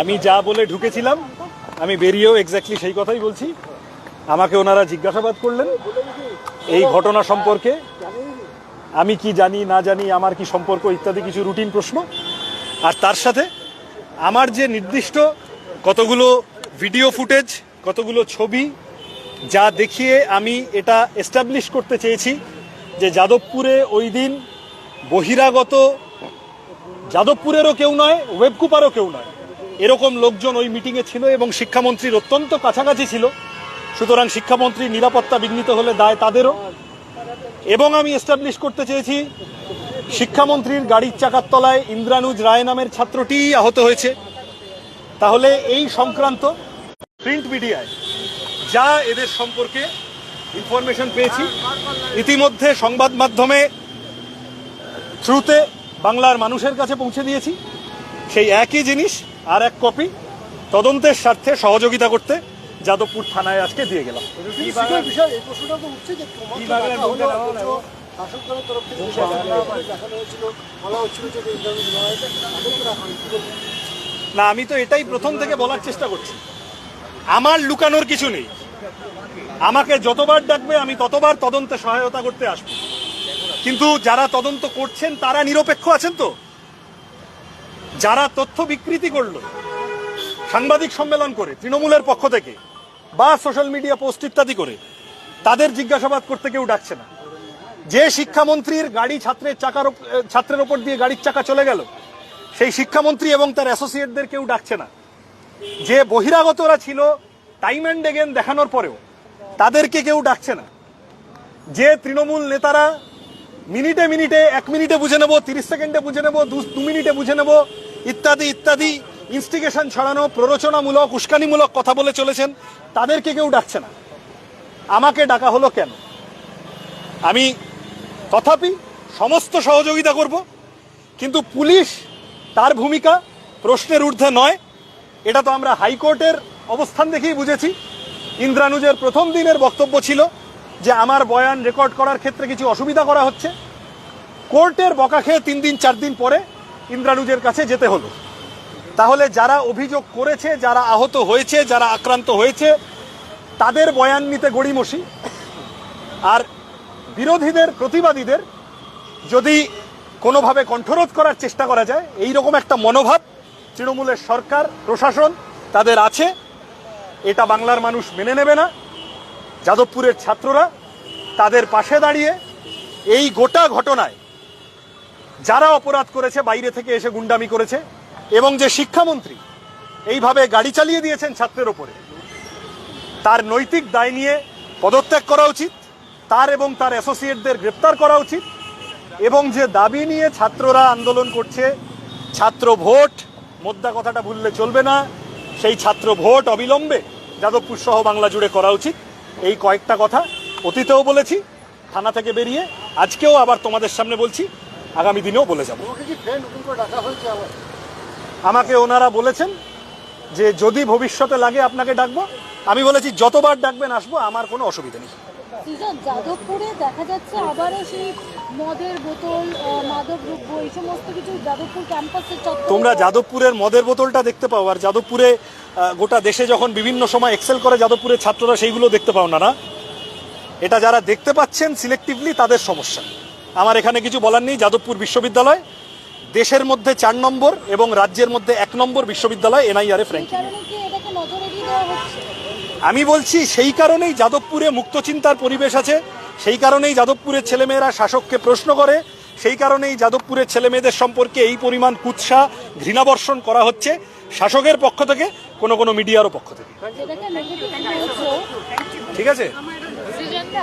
আমি যা বলে ঢুকেছিলাম, আমি বেরিয়েও এক্স্যাক্টলি সেই কথাই বলছি। আমাকে ওনারা জিজ্ঞাসাবাদ করলেন, এই ঘটনা সম্পর্কে। আমি কি জানি, না জানি, আমার কি সম্পর্ক ইত্যাদি কিছু রুটিন প্রশ্ন। আর তার সাথে আমার যে নির্দিষ্ট কতগুলো ভিডিও ফুটেজ কতগুলো ছবি, যা দেখিয়ে আমি এটা এস্টাবলিশ করতে চেয়েছি যে যাদবপুরে ওই দিন বহিরাগত, যাদবপুরেরও কেউ নয় ওয়েবকুপারও কেউ নয়। এরকম লোকজন ওই মিটিংয়ে ছিল এবং শিক্ষামন্ত্রীর অত্যন্ত কাছাকাছি ছিল। সুতরাং শিক্ষামন্ত্রীর নিরাপত্তা বিঘ্নিত হলে দায় তাদেরও। এবং আমি এস্টাবলিশ করতে চেয়েছি, শিক্ষামন্ত্রীর গাড়ির চাকার তলায় ইন্দ্রানুজ রায় নামের ছাত্রটি আহত হয়েছে। তাহলে এই সংক্রান্ত প্রিন্ট মিডিয়ায় যা এদের সম্পর্কে ইনফরমেশন পেয়েছি, ইতিমধ্যে সংবাদ মাধ্যমে থ্রুতে বাংলার মানুষের কাছে পৌঁছে দিয়েছি। সেই একই জিনিস আর এক কপি তদন্তের স্বার্থে সহযোগিতা করতে যাদবপুর থানায় আজকে দিয়ে গেলাম? না আমি তো এটাই প্রথম থেকে বলার চেষ্টা করছি। আমার লুকানোর কিছু নেই। আমাকে যতবার ডাকবে আমি ততবার তদন্তে সহায়তা করতে আসব। কিন্তু যারা তদন্ত করছেন তারা নিরপেক্ষ আছেন তো? যারা তথ্য বিকৃতি করল, সাংবাদিক সম্মেলন করে, তৃণমূলের পক্ষ থেকে, বা সোশ্যাল মিডিয়া পোস্ট ইত্যাদি করে, তাদের জিজ্ঞাসাবাদ করতে কেউ ডাকছে না। যে শিক্ষামন্ত্রীর গাড়ি ছাত্রের চাকার ছাত্রের ওপর দিয়ে গাড়ির চাকা চলে গেল, সেই শিক্ষামন্ত্রী এবং তার অ্যাসোসিয়েটদের কেউ ডাকছে না। যে বহিরাগতরা ছিল টাইম অ্যান্ড এগেন দেখানোর পরেও, তাদেরকে কেউ ডাকছে না। যে তৃণমূল নেতারা মিনিটে মিনিটে, এক মিনিটে বুঝে নেব, তিরিশ সেকেন্ডে বুঝে নেব দু মিনিটে বুঝে নেব ইত্যাদি ইত্যাদি ইনস্টিগেশন ছড়ানো, প্ররোচনামূলক, উস্কানিমূলক কথা বলে চলেছেন, তাদেরকে কেউ ডাকছে না। আমাকে ডাকা হলো কেন? আমি তথাপি সমস্ত সহযোগিতা করব, কিন্তু পুলিশ তার ভূমিকা প্রশ্নের ঊর্ধ্বে নয়। এটা তো আমরা হাইকোর্টের অবস্থান দেখেই বুঝেছি। ইন্দ্রানুজের প্রথম দিনের বক্তব্য ছিল যে আমার বয়ান রেকর্ড করার ক্ষেত্রে কিছু অসুবিধা করা হচ্ছে। কোর্টের বকা খেয়ে তিন দিন, চার দিন পরে ইন্দ্রানুজের কাছে যেতে হলো। তাহলে যারা অভিযোগ করেছে, যারা আহত হয়েছে, যারা আক্রান্ত হয়েছে, তাদের বয়ান নিতে গড়িমসি। আর বিরোধীদের, প্রতিবাদীদের যদি কোনোভাবে কণ্ঠরোধ করার চেষ্টা করা যায় এই রকম একটা মনোভাব তৃণমূলের সরকার, প্রশাসন তাদের আছে। এটা বাংলার মানুষ মেনে নেবে না। যাদবপুরের ছাত্ররা তাদের পাশে দাঁড়িয়ে এই গোটা ঘটনায় যারা অপরাধ করেছে, বাইরে থেকে এসে গুন্ডামি করেছে, এবং যে শিক্ষামন্ত্রী এইভাবে গাড়ি চালিয়ে দিয়েছেন ছাত্রের ওপরে, তার নৈতিক দায় নিয়ে পদত্যাগ করা উচিত, তার এবং তার অ্যাসোসিয়েটদের গ্রেপ্তার করা উচিত, এবং যে দাবি নিয়ে ছাত্ররা আন্দোলন করছে, ছাত্র ভোট, মোদ্দা কথাটা ভুললে চলবে না, সেই ছাত্র ভোট অবিলম্বে যাদবপুর সহ বাংলা জুড়ে করা উচিত। এই কয়েকটা কথা অতীতেও বলেছি, থানা থেকে বেরিয়ে আজকেও আবার তোমাদের সামনে বলছি আগামী দিনেও বলে যাব। তোমাকে কি ফ্রেন্ড নতুন করে ডাকা হয়েছে আবার? আমাকে ওনারা বলেছেন যে যদি ভবিষ্যতে লাগে আপনাকে ডাকবো। আমি বলেছি যতবার ডাকবেন আসব আমার কোনো অসুবিধা নেই। যাদবপুরে দেখা যাচ্ছে আবারও সেই মদের বোতল মাদক দ্রব্য এই সমস্ত কিছু যাদবপুর ক্যাম্পাসের তোমরা যাদবপুরের মদের বোতলটা দেখতে পাও আর যাদবপুরে গোটা দেশে যখন বিভিন্ন সময় এক্সেল করে যাদবপুরের ছাত্ররা সেইগুলো দেখতে পাও না না? এটা যারা দেখতে পাচ্ছেন সিলেক্টিভলি তাদের সমস্যা। আমার এখানে কিছু বলার নেই। যাদবপুর বিশ্ববিদ্যালয় দেশের মধ্যে চার নম্বর এবং রাজ্যের মধ্যে এক নম্বর বিশ্ববিদ্যালয় এনআইআরএফ সেই র্যাঙ্কিং কারণে কি এটাকে নজর এড়িয়ে দেওয়া হচ্ছে? আমি বলছি সেই কারণেই যাদবপুরে মুক্ত চিন্তার পরিবেশ আছে সেই কারণেই যাদবপুরের ছেলেমেয়েরা শাসককে প্রশ্ন করে সেই কারণেই যাদবপুরের ছেলেমেয়েদের সম্পর্কে এই পরিমাণ কুৎসা ঘৃণাবর্ষণ করা হচ্ছে শাসকের পক্ষ থেকে কোনো কোনো মিডিয়ারও পক্ষ থেকে। ঠিক আছে? সৃজনদা